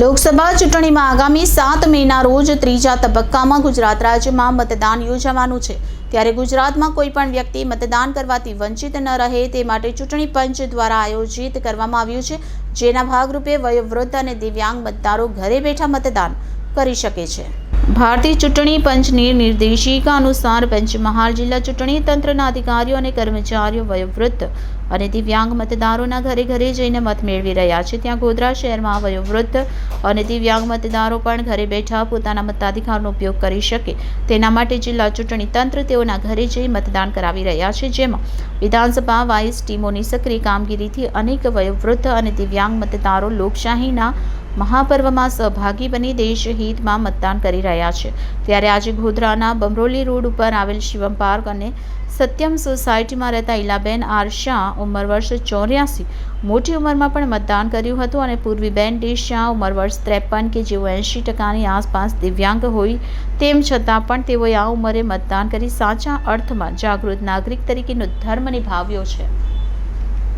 લોકસભા ચૂંટણીમાં આગામી સાત મેના રોજ ત્રીજા તબક્કામાં ગુજરાત રાજ્યમાં મતદાન યોજાવાનું છે. ત્યારે ગુજરાતમાં કોઈ પણ વ્યક્તિ મતદાન કરવાથી વંચિત ન રહે તે માટે ચૂંટણી પંચ દ્વારા આયોજિત કરવામાં આવ્યું છે, જેના ભાગરૂપે વયોવૃદ્ધ અને દિવ્યાંગ મતદારો ઘરે બેઠા મતદાન કરી શકે છે. ભારતીય ચૂંટણી પંચની નિર્દેશિકા અનુસાર પંચમહાલ જિલ્લા ચૂંટણી તંત્રના અધિકારીઓ અને કર્મચારીઓ વયોવૃદ્ધ અને દિવ્યાંગ મતદારોના ઘરે ઘરે જઈને મત મેળવી રહ્યા છે. ત્યાં ગોધરા શહેરમાં વયોવૃદ્ધ અને દિવ્યાંગ મતદારો પણ ઘરે બેઠા પોતાના મતાધિકારનો ઉપયોગ કરી શકે. તેના માટે જિલ્લા ચૂંટણી તંત્ર તેઓના ઘરે જઈ મતદાન કરાવી રહ્યા છે. જેમાં વિધાનસભા વાઇસ ટીમોની સક્રિય કામગીરીથી અનેક વયોવૃદ્ધ અને દિવ્યાંગ મતદારો લોકશાહીના મહાપર્વમાં સહભાગી બની દેશહિતમાં મતદાન કરી રહ્યા છે. ત્યારે આજે ગોધરાના બમરોલી રોડ ઉપર આવેલ શિવમ પાર્ક અને સત્યમ સોસાયટીમાં રહેતા ઇલાબેન આર શાહ ઉંમર વર્ષ ચોર્યાસી, મોટી ઉંમરમાં પણ મતદાન કર્યું હતું અને પૂર્વીબેન ડી શાહ ઉંમર વર્ષ ત્રેપન કે જેઓ એંશી ટકાની આસપાસ દિવ્યાંગ હોય તેમ છતાં પણ તેઓએ આ ઉંમરે મતદાન કરી સાચા અર્થમાં જાગૃત નાગરિક તરીકેનો ધર્મ નિભાવ્યો છે.